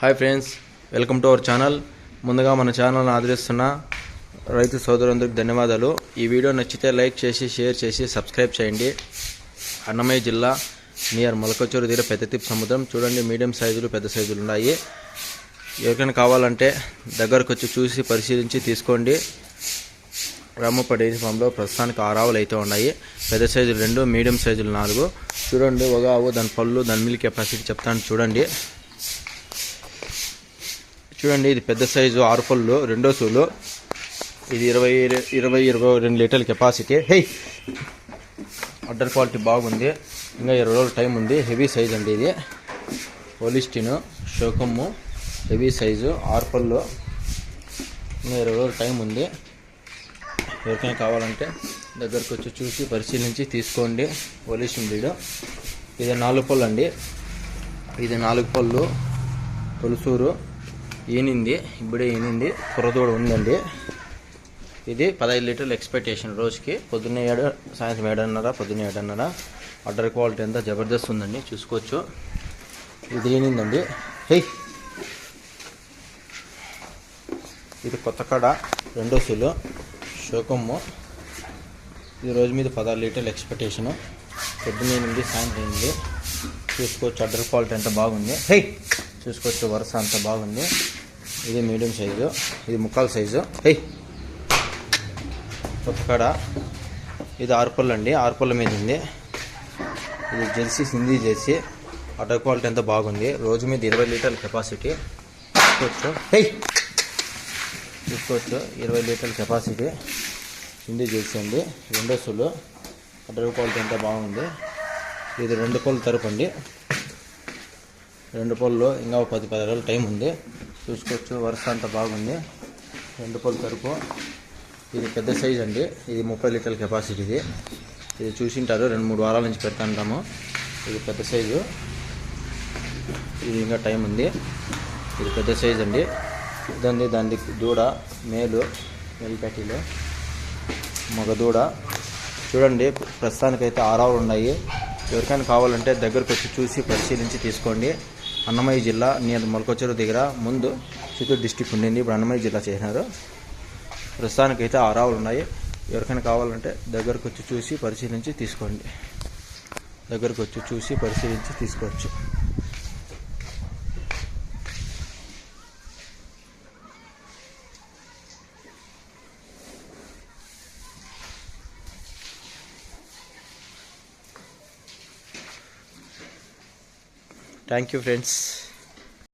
Hi friends welcome to our channel. ముందుగా మన ఛానల్ని ఆదరిస్తున్న రైతు సోదరులందరికీ ధన్యవాదాలు. ఈ వీడియో నచ్చితే లైక్ చేసి షేర్ చేసి సబ్స్క్రైబ్ చేయండి. అన్నమయ్య జిల్లా నియర్ మొలకచూరు దగ్గర పెద్ద తిప్పు సముద్రం. చూడండి మీడియం సైజులు పెద్ద సైజులు ఉన్నాయి. ఎవరికైనా కావాలంటే దగ్గరకు వచ్చి చూసి పరిశీలించి తీసుకోండి. రామప్ప డైరీ ఫామ్లో ప్రస్తుతానికి ఆరు ఆవులు అయితే ఉన్నాయి. పెద్ద సైజులు రెండు మీడియం సైజులు నాలుగు. చూడండి ఒక ఆవు దాని పళ్ళు దాని మిల్క్ కెపాసిటీ చెప్తాను చూడండి. చూడండి ఇది పెద్ద సైజు ఆరు పళ్ళు రెండో సూలు. ఇది ఇరవై ఇరవై ఇరవై రెండు లీటర్ల కెపాసిటీ హే! అడ్డర్ క్వాలిటీ బాగుంది. ఇంకా ఇరవై రోజులు టైం ఉంది. హెవీ సైజ్ అండి ఇది. పోలిస్టిను షోకమ్ము హెవీ సైజు ఆరు పళ్ళు. ఇంకా ఇరవై రోజులు టైం ఉంది. ఎవరికైనా కావాలంటే దగ్గరకు వచ్చి చూసి పరిశీలించి తీసుకోండి. పోలిస్టిన్ బ్రీడ్ ఇది నాలుగు పళ్ళు అండి. ఇది నాలుగు పళ్ళు. తొలుసూరు ఈనింది ఇప్పుడే ఈనింది కుర్రదూడ ఉందండి. ఇది పదహైదు లీటర్లు ఎక్స్పెక్టేషన్ రోజుకి. పొద్దున్న ఏడు సాయంత్రం ఏడున్నర పొద్దున్న ఏడున్నర. అడ్డర్ క్వాలిటీ అంతా జబర్దస్త్ ఉందండి చూసుకోవచ్చు. ఇది ఈనిందండి హే! ఇది కొత్త కడ రెండో సీలు శోకమ్ము ఇది రోజు మీద పదహారు లీటర్లు ఎక్స్పెక్టేషను పొద్దున్న ఎనిమిది సాయంత్రం ఎనిమిది. చూసుకోవచ్చు అడ్డర్ క్వాలిటీ అంత బాగుంది. హే! చూసుకోవచ్చు వరుస అంత బాగుంది. ఇది మీడియం సైజు ఇది ముక్కాల సైజు. హై! ఒక్కడ ఇది ఆరుపల్లు అండి ఆరుపల్ల మీద ఉంది. ఇది jersey Sindhi jersey. Udder quality అంతా బాగుంది. రోజు మీద ఇరవై లీటర్ల కెపాసిటీ. చూసుకోవచ్చు. హై! చూసుకోవచ్చు. ఇరవై లీటర్ల కెపాసిటీ. సింధీ జెర్సీ అండి. రెండో సులు అటర్ క్వాలిటీ అంతా బాగుంది. ఇది రెండు పళ్ళు తరపండి రెండు పళ్ళు ఇంకా పది పది రోజులు టైం ఉంది. చూసుకోవచ్చు. వరుస అంతా బాగుంది. రెండు పళ్ళు తరుపు. ఇది పెద్ద సైజ్ అండి. ఇది ముప్పై లీటర్ల కెపాసిటీ ఇది. ఇది చూసింటారు. రెండు మూడు వారాల నుంచి పెడతాంటాము ఇది పెద్ద సైజు. ఇది ఇంకా టైం ఉంది. ఇది పెద్ద సైజ్ అండి. ఇదండి దాని దూడ మేలు మేలు ప్యాటీలో. మగ దూడ. చూడండి ప్రస్తుతానికైతే ఆరావులు ఉన్నాయి. ఎవరికైనా కావాలంటే దగ్గరకు వచ్చి చూసి పరిశీలించి తీసుకోండి. అన్నమయ్య జిల్లా నియర్ మొలకొచ్చూరు దగ్గర ముందు చిత్తూరు డిస్టిక్ ఉండింది. ఇప్పుడు అన్నమయ్య జిల్లా చేసినారు ప్రస్తుతానికైతే ఆరావులు ఉన్నాయి. ఎవరికైనా కావాలంటే దగ్గరకు వచ్చి చూసి పరిశీలించి తీసుకోండి. దగ్గరకు వచ్చి చూసి పరిశీలించి తీసుకోవచ్చు. thank you friends.